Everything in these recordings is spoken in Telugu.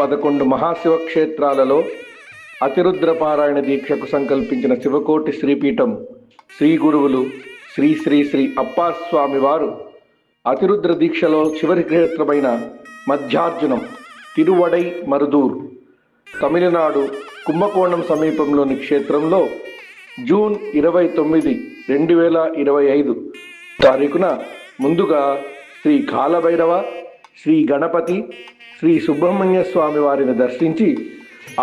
పదకొండు మహాశివ క్షేత్రాలలో అతిరుద్ర పారాయణ దీక్షకు సంకల్పించిన శివకోటి శ్రీపీఠం శ్రీ గురువులు శ్రీ శ్రీ శ్రీ అప్పాస్వామి వారు అతిరుద్ర దీక్షలో చివరి క్షేత్రమైన మధ్యార్జునం తిరువడై మరుదూర్ తమిళనాడు కుంభకోణం సమీపంలోని క్షేత్రంలో జూన్ ఇరవై తొమ్మిది రెండు వేల ఇరవై ఐదు తారీఖున ముందుగా శ్రీ కాలభైరవ శ్రీ గణపతి శ్రీ సుబ్రహ్మణ్య స్వామి వారిని దర్శించి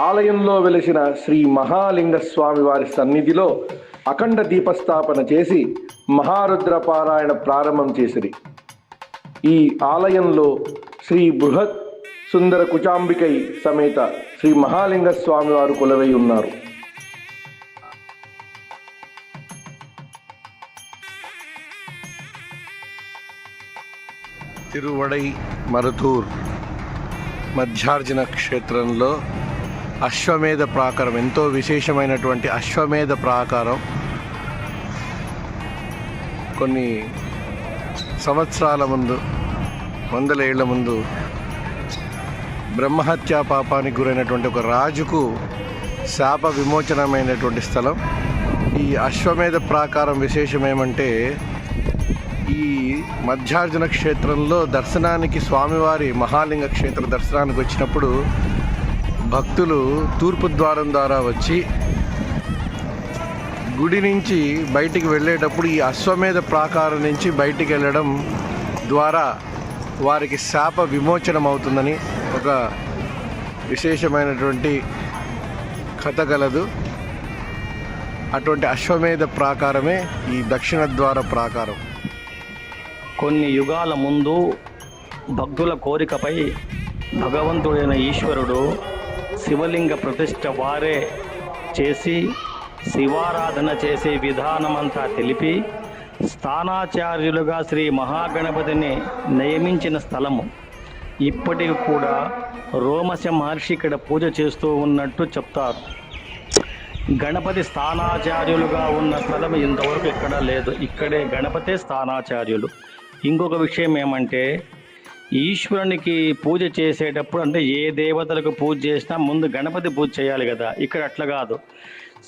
ఆలయంలో వెలిసిన శ్రీ మహాలింగ స్వామి వారి సన్నిధిలో అఖండ దీపస్థాపన చేసి మహారుద్ర పారాయణ ప్రారంభం చేసిరి. ఈ ఆలయంలో శ్రీ బృహత్ సుందర కుచాంబికై సమేత శ్రీ మహాలింగ స్వామివారు కొలవై ఉన్నారు. తిరువడై మరుతూర్ మధ్యార్జున క్షేత్రంలో అశ్వమేధ ప్రాకారం ఎంతో విశేషమైనటువంటి అశ్వమేధ ప్రాకారం. కొన్ని సంవత్సరాల ముందు వందల ఏళ్ళ ముందు బ్రహ్మహత్యా పాపానికి గురైనటువంటి ఒక రాజుకు శాప విమోచనమైనటువంటి స్థలం. ఈ అశ్వమేధ ప్రాకారం విశేషం ఏమంటే ఈ మధ్యార్జున క్షేత్రంలో దర్శనానికి స్వామివారి మహాలింగ క్షేత్ర దర్శనానికి వచ్చినప్పుడు భక్తులు తూర్పు ద్వారం ద్వారా వచ్చి గుడి నుంచి బయటికి వెళ్ళేటప్పుడు ఈ అశ్వమేధ ప్రాకారం నుంచి బయటికి వెళ్ళడం ద్వారా వారికి శాప విమోచనం అవుతుందని ఒక విశేషమైనటువంటి కథ గలదు. అటువంటి అశ్వమేధ ప్రాకారమే ఈ దక్షిణ ద్వార ప్రాకారం. కొన్ని యుగాల ముందు భక్తుల కోరికపై భగవంతుడైన ఈశ్వరుడు శివలింగ ప్రతిష్ట వారే చేసి శివారాధన చేసే విధానమంతా తెలిపి స్థానాచార్యులుగా శ్రీ మహాగణపతిని నియమించిన స్థలము. ఇప్పటికి కూడా రోమశ మహర్షి ఇక్కడ పూజ చేస్తూ ఉన్నట్టు చెప్తారు. గణపతి స్థానాచార్యులుగా ఉన్న స్థలం ఇంతవరకు ఇక్కడ లేదు. ఇక్కడే గణపతే స్థానాచార్యులు. ఇంకొక విషయం ఏమంటే ఈశ్వరునికి పూజ చేసేటప్పుడు అంటే ఏ దేవతలకు పూజ చేసినా ముందు గణపతి పూజ చేయాలి కదా. ఇక్కడ అట్లా కాదు.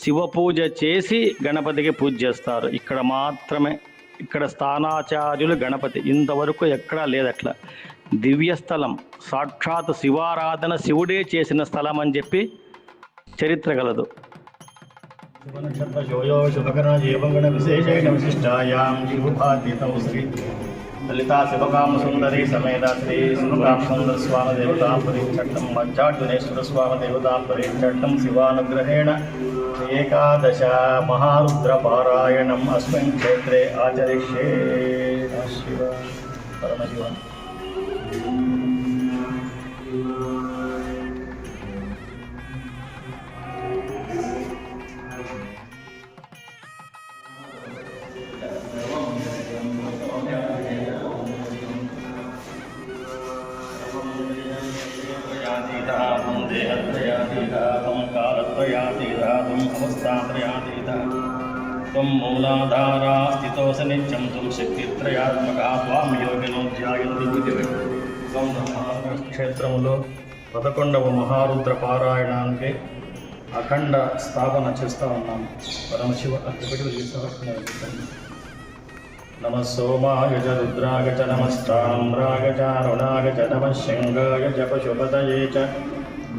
శివ పూజ చేసి గణపతికి పూజ చేస్తారు. ఇక్కడ మాత్రమే. ఇక్కడ స్థానాచార్యులు గణపతి. ఇంతవరకు ఎక్కడా లేదు అట్లా. దివ్య స్థలం. సాక్షాత్ శివారాధన శివుడే చేసిన స్థలం అని చెప్పి చరిత్ర కలదు. శుభనక్షత్రశోయో శుభకరణ విశేషేణ విశిష్టాయాం. శ్రీ లలితా శివకామ సుందరి సమేత శ్రీ శివకామ సుందర స్వామి దేవతా పరీక్షట్టం మధ్యార్జునేశ్వర స్వామి దేవతా పరీక్షట్టం శివానుగ్రహేణ ఏకాదశ మహారుద్ర పారాయణం అస్మిన్ క్షేత్రే ఆచరిష్యే శివ పరమశివ త్వం మూలాధారా స్థితోస నిత్యం త్వం శక్తిత్రయాత్మక త్వాం యోగినో ధ్యాయంతి క్షేత్రములో పదకొండవ మహారుద్ర పారాయణానికి అఖండ స్థాపన చేస్తూ ఉన్నాము. పరమశివ అక్కడ సహస్రం नमः सोमाय च रुद्राय च नमस्ताम्राय च च नमः शृङ्गाय च पशुपतये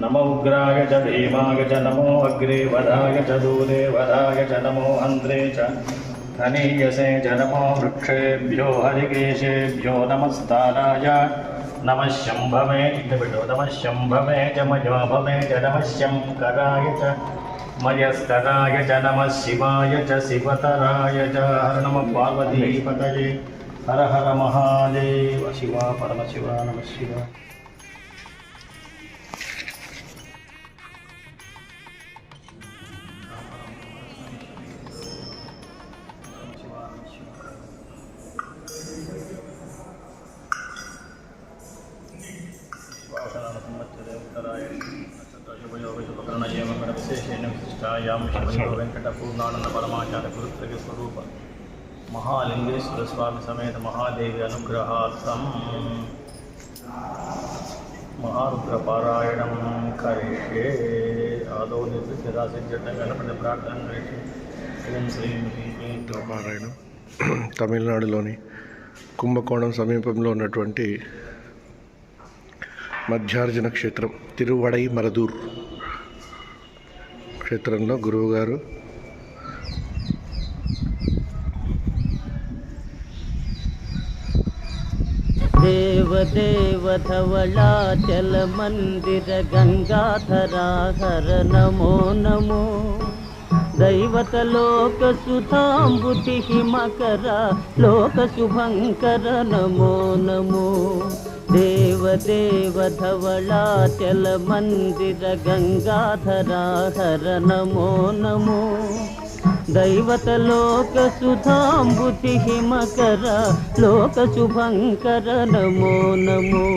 नम उग्राय च भीमाय च नमो अग्रे वधाय च दूरे वधाय च नमो अन्ध्रे च खनीयसे च नमो वृक्षेभ्यो हरिकेशेभ्यो नमस्ताराय नमः इत्यपिटो नमः शम्भवे च मयोभवे च नमः शङ्कराय च मयस्कराय च नमः शिवाय च शिवतराय च। हर नमः पार्वतीपतये हर हर महादेव। शिवा परमशिवा नमः शिवा శ్రీకాళహస్తికాయాం వెంకట పూర్ణానంద పరమాచార్య గురుత్రి స్వరూప మహాలింగేశ్వర స్వామి సమేత మహాదేవి అనుగ్రహార్థం. మహారుద్రపారాయణం కరిషే ఆదో నిర్విశరాసిద్ధం గణపతి ప్రార్థన కరిష్యే తమిళనాడులోని కుంభకోణం సమీపంలో ఉన్నటువంటి మధ్యార్జున క్షేత్రం తిరువడై మరదూర్ క్షేత్రంలో గురువుగారు దేవదేవ ధవళాచల మందిర గంగాధరా హర నమో నమో दैवतलोकसुताम्बुतिः मकर लोकशुभङ्कर नमो नमो देवदेव धवलाचलमन्दिर गङ्गाधरा हर नमो नमो दैवतलोकसुधाम्बुतिः मकर लोकशुभङ्कर नमो नमो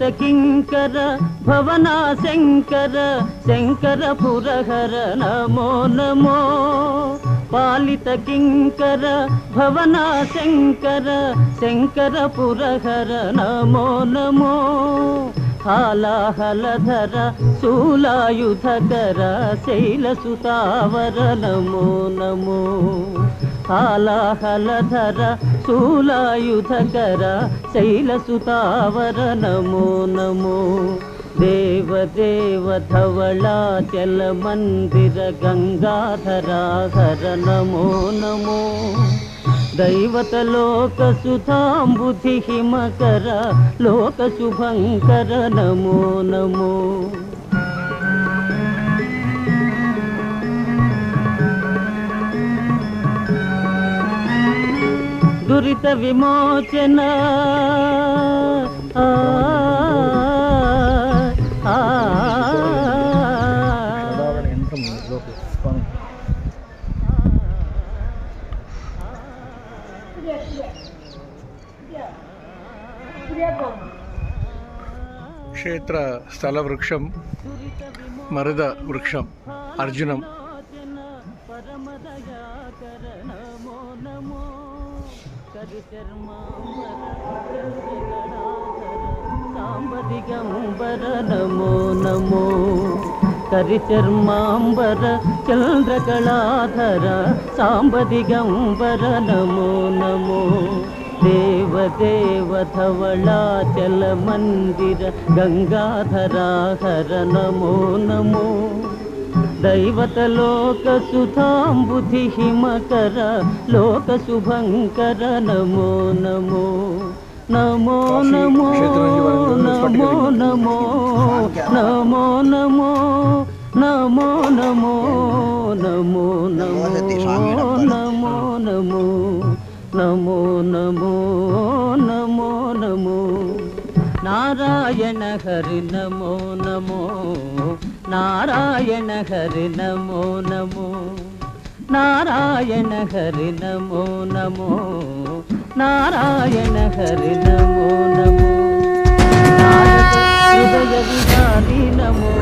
కింకర किङ्कर శంకర శంకర పురహర నమో నమో. పాలిత కింకర భవనా శంకర శంకర పురహర నమో నమో. हालाहलधर शूलायुधकर शैलसुतावर నమో నమో. హాలాహలధర శూలాయుధకర శైలసుతావర నమో నమో. దేవదేవ ధవళాచల మందిర గంగాధరాధర నమో నమో. దైవత లోక సుధాంబుధి మకర దురిత విమోచన. క్షేత్ర స్థల వృక్షం మరుద వృక్షం అర్జునం. పరమదయాకర నమో నమో సాంబదిగంబర నమో నమో కరి కరిచర్మాంబర చంద్రకళాధర సాంబదిగంబర నమో నమో దేవదేవ ధవళాచల మందిర గంగాధరా హర నమో నమో దైవత లోక సుధాంబుధి మకర లోక శుభంకర నమో నమో నమో నమో నమో నమో నమో నమో నమో నమో నమో నమో నమో నమో నమో నమో నమో నమో. నారాయణ హరి నమో నమో. నారాయణ హరి నమో నమో. నారాయణ హరి నమో నమో. నారాయణ హరి నమో. నమో హృదయ విధాని నమో.